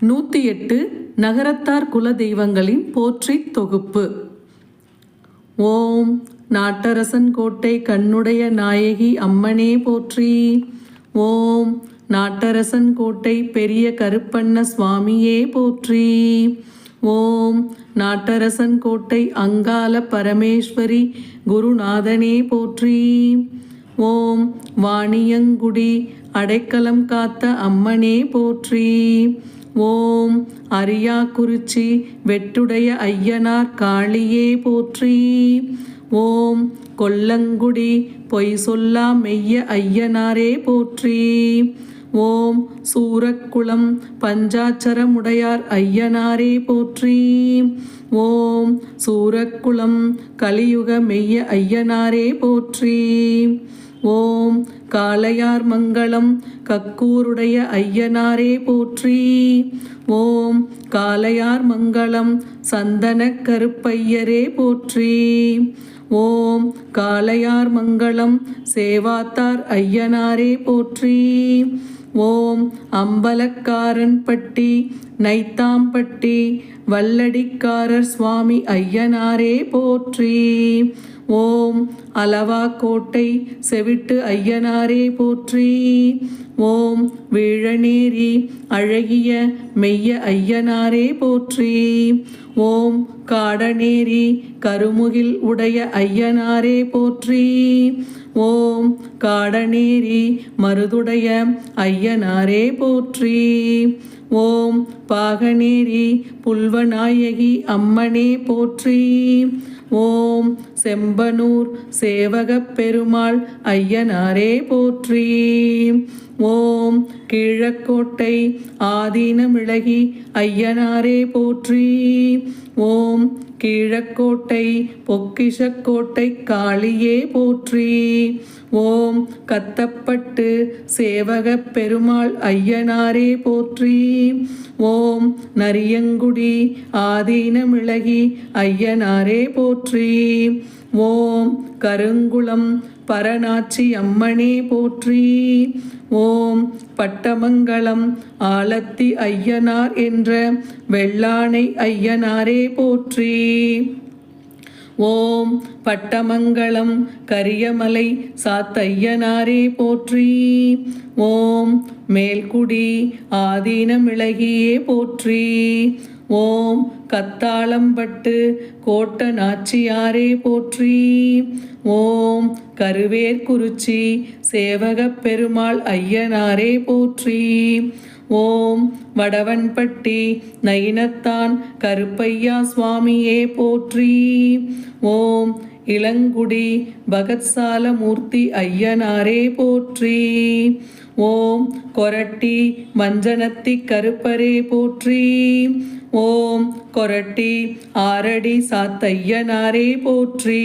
நூற்றி எட்டு நகரத்தார் குல தெய்வங்களின் போற்றி தொகுப்பு. ஓம் நாட்டரசன் கோட்டை கண்ணுடைய நாயகி அம்மனே போற்றி. ஓம் நாட்டரசன் கோட்டை பெரிய கருப்பண்ண சுவாமியே போற்றி. ஓம் நாட்டரசன் கோட்டை அங்கால பரமேஸ்வரி குருநாதனே போற்றி. ஓம் வாணியங்குடி அடைக்கலம் காத்த அம்மனே போற்றி. ஓம் அரியாக்குறிச்சி வெட்டுடைய ஐயனார் காளியே போற்றி. ஓம் கொல்லங்குடி பொய் சொல்லா மெய்ய ஐயனாரே போற்றி. ஓம் சூரக்குளம் பஞ்சாச்சரமுடையார் ஐயனாரே போற்றி. ஓம் சூரக்குளம் கலியுக மெய்ய ஐயனாரே போற்றி. ஓம் காளையார் மங்களம் கக்கூருடைய ஐயனாரே போற்றி. ஓம் காளையார் மங்களம் சந்தன கருப்பையரே போற்றி. ஓம் காளையார் மங்களம் சேவாத்தார் ஐயனாரே போற்றி. ஓம் அம்பலக்காரன்பட்டி நைத்தாம்பட்டி வல்லடிக்காரர் சுவாமி ஐயனாரே போற்றி. ஓம் அளவா கோட்டை செவிட்டு ஐயனாரே போற்றி. ஓம் வீழநேரி அழகிய மெய்ய ஐயனாரே போற்றி. ஓம் காடநேரி கருமுகில் உடைய ஐயனாரே போற்றி. ஓம் காடநேரி மருதுடைய ஐயனாரே போற்றி. ஓம் பாகநேரி புல்வநாயகி அம்மனே போற்றி. ஓம் செம்பனூர் சேவகப் பெருமாள் ஐயனாரே போற்றி. ஓம் கிழக்கோட்டை ஆதீனமிழகி ஐயனாரே போற்றி. ஓம் கீழக்கோட்டை பொக்கிஷக்கோட்டை காளியே போற்றி. ஓம் கத்தப்பட்டு சேவகப் பெருமாள் ஐயனாரே போற்றி. ஓம் நரியங்குடி ஆதீனமிளகி ஐயனாரே போற்றி. ஓம் கருங்குளம் பரநாச்சி அம்மனே போற்றி. ஓம் பட்டமங்கலம் ஆலத்தி ஐயனார் என்ற வெள்ளானை ஐயனாரே போற்றி. ஓம் பட்டமங்கலம் கரியமலை சாத்தையனாரே போற்றி. ஓம் மேல்குடி ஆதீனமிளகியே போற்றி. ஓம் கத்தாளம்பட்டு கோட்ட நாச்சியாரே போற்றி. ஓம் கருவேற்குறிச்சி சேவகப் பெருமாள் ஐயனாரே போற்றி. ஓம் வடவன்பட்டி நயினத்தான் கருப்பையா சுவாமியே போற்றி. ஓம் இளங்குடி பகத்சாலமூர்த்தி ஐயனாரே போற்றி. ஓம் கொரட்டி மஞ்சனத்தி கருப்பரே போற்றி. ஓம் கொரட்டி ஆரடி சாத்தையனாரே போற்றி.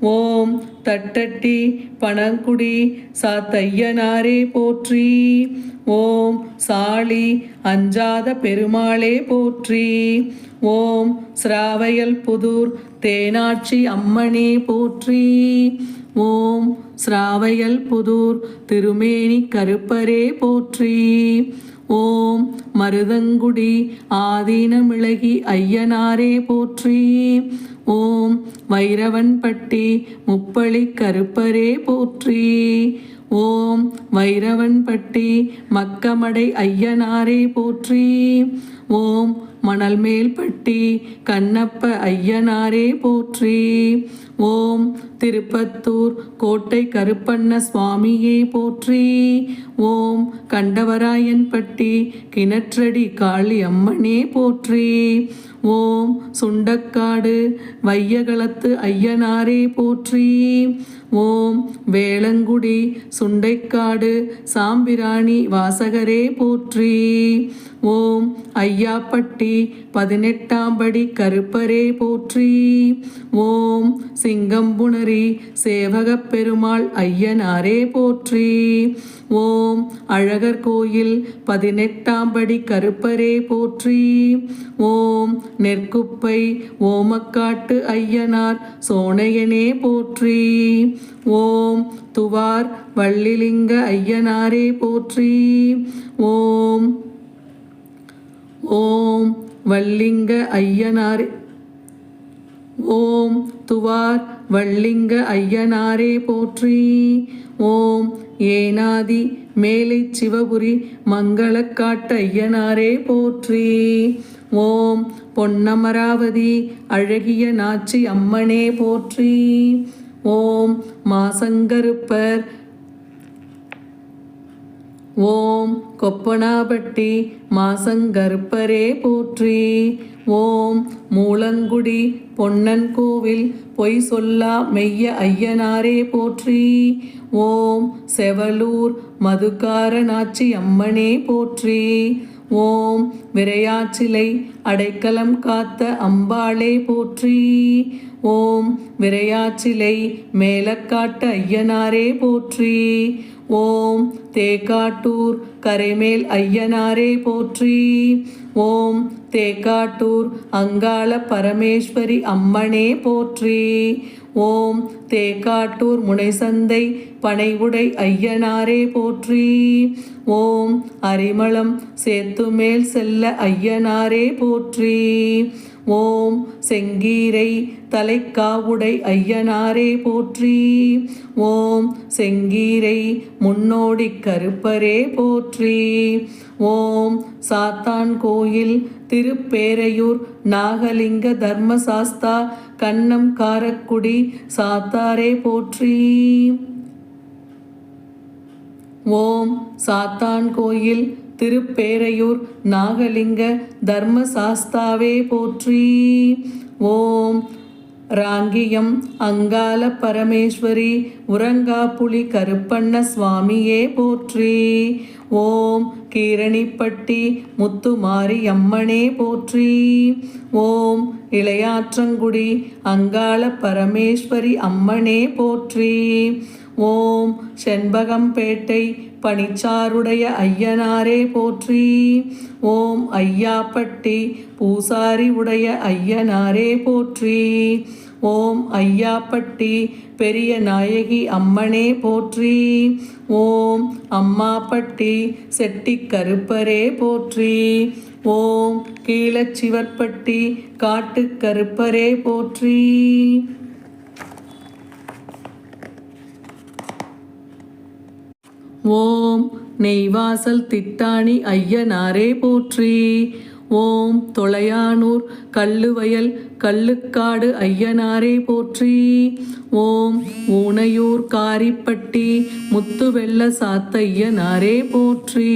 ஓம் தட்டட்டி பணங்குடி சாத்தையனாரே போற்றி. ஓம் சாலி அஞ்சாத பெருமாளே போற்றி. ஓம் ஸ்ராவையல் புதூர் தேனாட்சி அம்மனே போற்றி. ஓம் ஸ்ராவையல் புதூர் திருமேனி கருப்பரே போற்றி. ஓம் மருதங்குடி ஆதீனமிழகி ஐயனாரே போற்றி. ஓம் வைரவன்பட்டி முப்பளி கருப்பரே போற்றி. ஓம் வைரவன்பட்டி மக்கமடை ஐயனாரே போற்றி. ஓம் மணல்மேல்பட்டி கண்ணப்ப ஐயனாரே போற்றி. ஓம் திருப்பத்தூர் கோட்டை கருப்பண்ண சுவாமியே போற்றி. ஓம் கண்டவராயன்பட்டி கிணற்றடி காளி அம்மனே போற்றி. ஓம் சுண்டக்காடு வையகளத்து ஐயனாரே போற்றி. ஓம் வேளங்குடி சுண்டைக்காடு சாம்பிராணி வாசகரே போற்றி. ஓம் ஐயாப்பட்டி பதினெட்டாம் படி கருப்பரே போற்றி. ஓம் சிங்கம்புணரி சேவகப் பெருமாள் ஐயனாரே போற்றி. ஓம் அழகர் கோயில் பதினெட்டாம் படி கருப்பரே போற்றி. ஓம் நெற்குப்பை ஓமக்காட்டு ஐயனார் சோனையனே போற்றி. ஓம் துவார் வள்ளிலிங்க ஐயனாரே போற்றி. ஓம் ஓம் வள்ளிங்க ஐயனாரே ஓம் துவார் வள்ளிங்க ஐயனாரே போற்றி. ஓம் ஏனாதி மேலை சிவபுரி மங்களக்காட்டு ஐயனாரே போற்றி. ஓம் பொன்னமராவதி அழகிய நாச்சி அம்மனே போற்றி. ஓம் மாசங்கருப்பர் ஓம் கொப்பனாபட்டி மாசங்கருப்பரே போற்றி. ஓம் மூலங்குடி பொன்னன் கோவில் பொய் சொல்லா மெய்ய ஐயனாரே போற்றி. ஓம் செவலூர் மதுக்காரனாச்சி அம்மனே போற்றி. ஓம் விரையாச்சிலை அடைக்கலம் காத்த அம்பாளே போற்றி. ஓம் விரையாச்சிலை மேலக்காட்டு ஐயனாரே போற்றி. ஓம் தேக்காட்டூர் கரைமேல் ஐயனாரே போற்றி. ஓம் தேக்காட்டூர் அங்காள பரமேஸ்வரி அம்மனே போற்றி. ஓம் தேக்காட்டூர் முனைசந்தை பனைவுடை ஐயனாரே போற்றி. ஓம் அரிமளம் சேத்துமேல் செல்ல ஐயனாரே போற்றி. ஓம் செங்கீரை தலைக்காவுடை ஐயனாரே போற்றி. ஓம் செங்கீரை முன்னோடி கருப்பரே போற்றி. ஓம் சாத்தான் கோயில் திருப்பேரையூர் நாகலிங்க தர்மசாஸ்தா கண்ணம் காரக்குடி சாத்தாரே போற்றி. ஓம் சாத்தான் கோயில் திருப்பேரையூர் நாகலிங்க தர்மசாஸ்தாவே போற்றி. ஓம் ராங்கியம் அங்கால பரமேஸ்வரி உரங்காப்புலி கருப்பண்ண சுவாமியே போற்றி. ஓம் கீரணிப்பட்டி முத்துமாரி அம்மனே போற்றி. ஓம் இளையாற்றங்குடி அங்காள பரமேஸ்வரி அம்மனே போற்றி. ஓம் செண்பகம்பேட்டை பனிச்சாருடைய ஐயனாரே போற்றி. ஓம் ஐயாப்பட்டி பூசாரி உடைய ஐயனாரே போற்றி. ஓம் ஐயாப்பட்டி பெரிய நாயகி அம்மனே போற்றி. ஓம் அம்மாப்பட்டி செட்டி கருப்பரே போற்றி. ஓம் கீழச்சிவற்பட்டி காட்டு கருப்பரே போற்றி. ஓம் நெய்வாசல் திட்டாணி ஐயனாரே போற்றி. ஓம் தொளையானூர் கல்லுவயல் கல்லுக்காடு ஐயனாரே போற்றி. ஓம் ஊனையூர் காரிப்பட்டி முத்துவெள்ள சாத்தையனாரே போற்றி.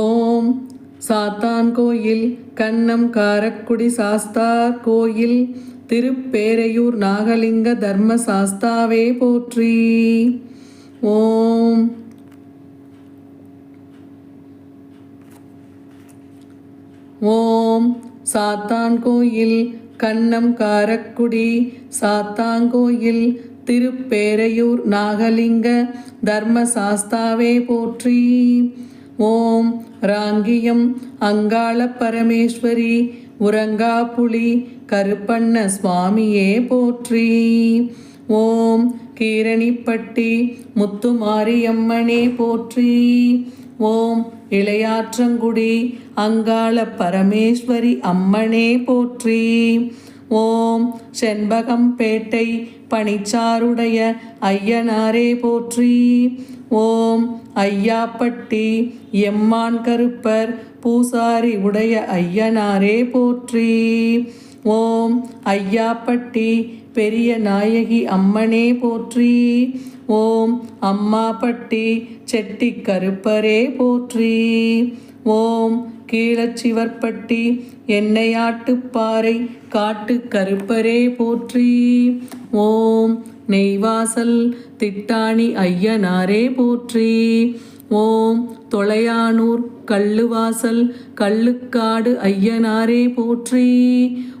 ஓம் சாத்தான் கோயில் கண்ணம் காரக்குடி சாஸ்தா கோயில் திருப்பேரையூர் நாகலிங்க தர்ம சாஸ்தாவே போற்றி. ஓம் ஓம் சாத்தான்கோயில் கண்ணம் காரக்குடி. சாத்தாங்கோயில் திருப்பேரையூர் நாகலிங்க தர்மசாஸ்தாவே போற்றி. ஓம் ராங்கியம் அங்காள பரமேஸ்வரி உரங்காப்புலி கருப்பண்ண சுவாமியே போற்றி. ஓம் கீரணிப்பட்டி முத்துமாரியம்மனே போற்றி. ஓம் இளையாற்றங்குடி அங்காள பரமேஸ்வரி அம்மனே போற்றி. ஓம் செண்பகம்பேட்டை பணிச்சாருடைய ஐயனாரே போற்றி. ஓம் ஐயாப்பட்டி எம்மான் கருப்பர் பூசாரி உடைய ஐயனாரே போற்றி. ஓம் ஐயாப்பட்டி பெரிய நாயகி அம்மனே போற்றி. ஓம் அம்மாப்பட்டி செட்டி கருப்பரே போற்றி. ஓம் கீழச்சிவர்பட்டி எண்ணெயாட்டுப்பாறை காட்டு கருப்பரே போற்றி. ஓம் நெய்வாசல் திட்டாணி ஐயனாரே போற்றி. ஓம் தொளையானூர் கள்ளுவாசல் கள்ளுக்காடு ஐயனாரே போற்றி.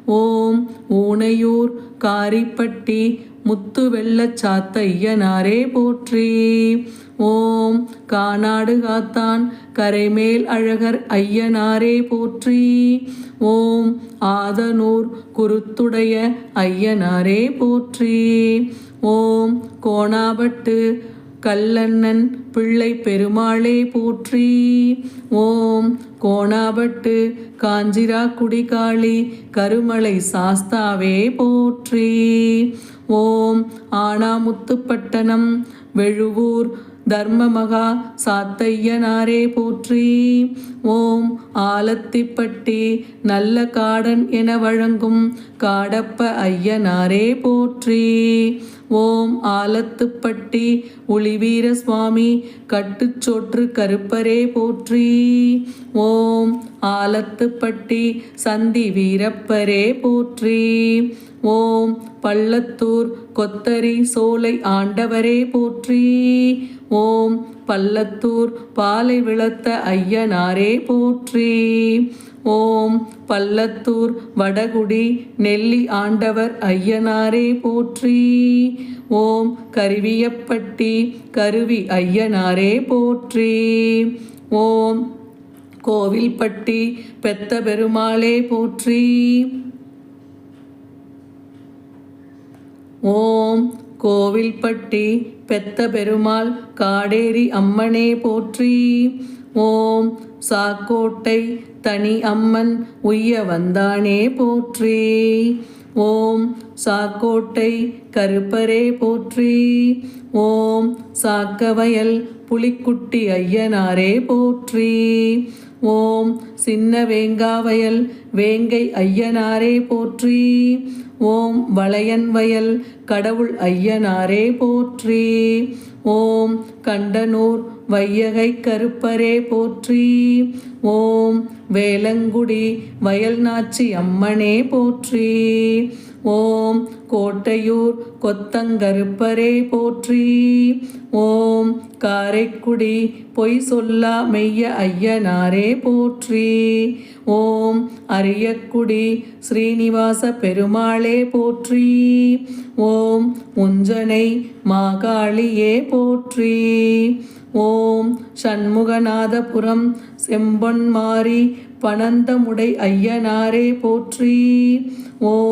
ஓம் ஊனையூர் காரிப்பட்டி முத்து வெள்ளச்சாத்தையனாரே போற்றி. ஓம் கானாடு காத்தான் கரைமேல் அழகர் ஐயனாரே போற்றி. ஓம் ஆதனூர் குருத்துடைய ஐயனாரே போற்றி. ஓம் கோணாபட்டு கல்லண்ணன் பிள்ளை பெருமாளே போற்றி. ஓம் கோணாபட்டு காஞ்சிரா குடிகாளி கருமலை சாஸ்தாவே போற்றி. ஓம் ஆனாமுத்துப்பட்டணம் வெழுவூர் தர்மமகா சாத்தையனாரே போற்றி. ஓம் ஆலத்திப்பட்டி நல்ல காடன் என வழங்கும் காடப்ப ஐயனாரே போற்றி. ஓம் ஆலத்துப்பட்டி ஒளிவீர சுவாமி கட்டுச்சோற்று கருப்பரே போற்றி. ஓம் ஆலத்துப்பட்டி சந்தி வீரப்பரே போற்றி. ஓம் பள்ளத்தூர் கொத்தரி சோலை ஆண்டவரே போற்றி. ஓம் பல்லத்தூர் பாலை விளத்த ஐயனாரே போற்றி. ஓம் பள்ளத்தூர் வடகுடி நெல்லி ஆண்டவர் ஐயனாரே போற்றி. ஓம் கருவியப்பட்டி கருவி ஐயனாரே போற்றி. ஓம் கோவில்பட்டி பெத்த பெருமாளே போற்றி. ஓம் கோவில்பட்டி பெத்த பெருமாள் காடேரி அம்மனே போற்றி. ஓம் சாக்கோட்டை தனி அம்மன் உய்ய வந்தானே போற்றி. ஓம் சாக்கோட்டை கருப்பரே போற்றி. ஓம் சாக்கவயல் புலிக்குட்டி ஐயனாரே போற்றி. ஓம் சின்ன வேங்காவயல் வேங்கை ஐயனாரே போற்றி. ஓம் வளையன் வயல் கடவுள் ஐயனாரே போற்றி. ஓம் கண்டனூர் வையகை கருப்பரே போற்றி. ஓம் வேலங்குடி வயல்நாச்சி அம்மனே போற்றி. ஓம் கோட்டையூர் கொத்தங்கருப்பரே போற்றி. ஓம் காரைக்குடி பொய் சொல்லா மெய்ய ஐயனாரே போற்றி. ஓம் அரியக்குடி ஸ்ரீனிவாச பெருமாளே போற்றி. ஓம் முஞ்சனை மாகாளியே போற்றி. ஓம் சண்முகநாதபுரம் செம்பொன்மாரி பனந்தமுடை ஐயனாரே போற்றி. ஓம்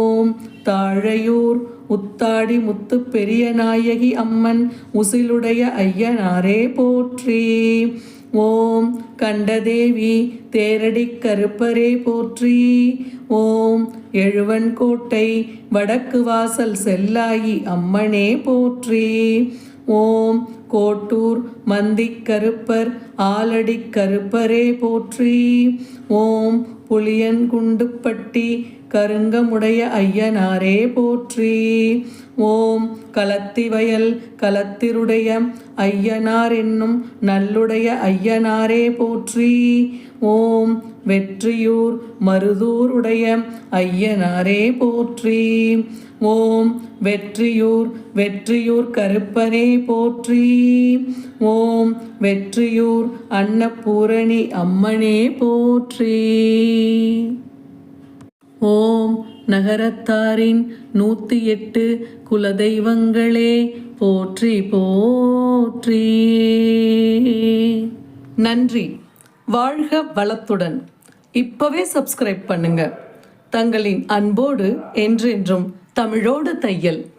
தாழையூர் உத்தாடி முத்து பெரிய நாயகி அம்மன் உசிலுடைய ஐயனாரே போற்றி. ஓம் கண்டதேவி தேரடி கருப்பரே போற்றி. ஓம் எழுவன்கோட்டை வடக்கு வாசல் செல்லாயி அம்மனே போற்றி. ஓம் கோட்டூர் மந்திக் கருப்பர் ஆலடி கருப்பரே போற்றி. ஓம் புளியன்குண்டுப்பட்டி கருங்கமுடைய ஐயனாரே போற்றி. ஓம் களத்திவயல் களத்திருடைய ஐயனார் என்னும் நல்லுடைய ஐயனாரே போற்றி. ஓம் வெற்றியூர் மருதூருடைய ஐயனாரே போற்றி. ஓம் வெற்றியூர் வெற்றியூர் கருப்பனே போற்றி. ஓம் வெற்றியூர் அன்னபூரணி அம்மனே போற்றி. ஓம் நகரத்தாரின் நூற்றி எட்டு குலதெய்வங்களே போற்றி போற்றி. நன்றி. வாழ்க வளத்துடன். இப்பவே சப்ஸ்கிரைப் பண்ணுங்க. தங்களின் அன்போடு என்றென்றும் தமிழோடு தையல்.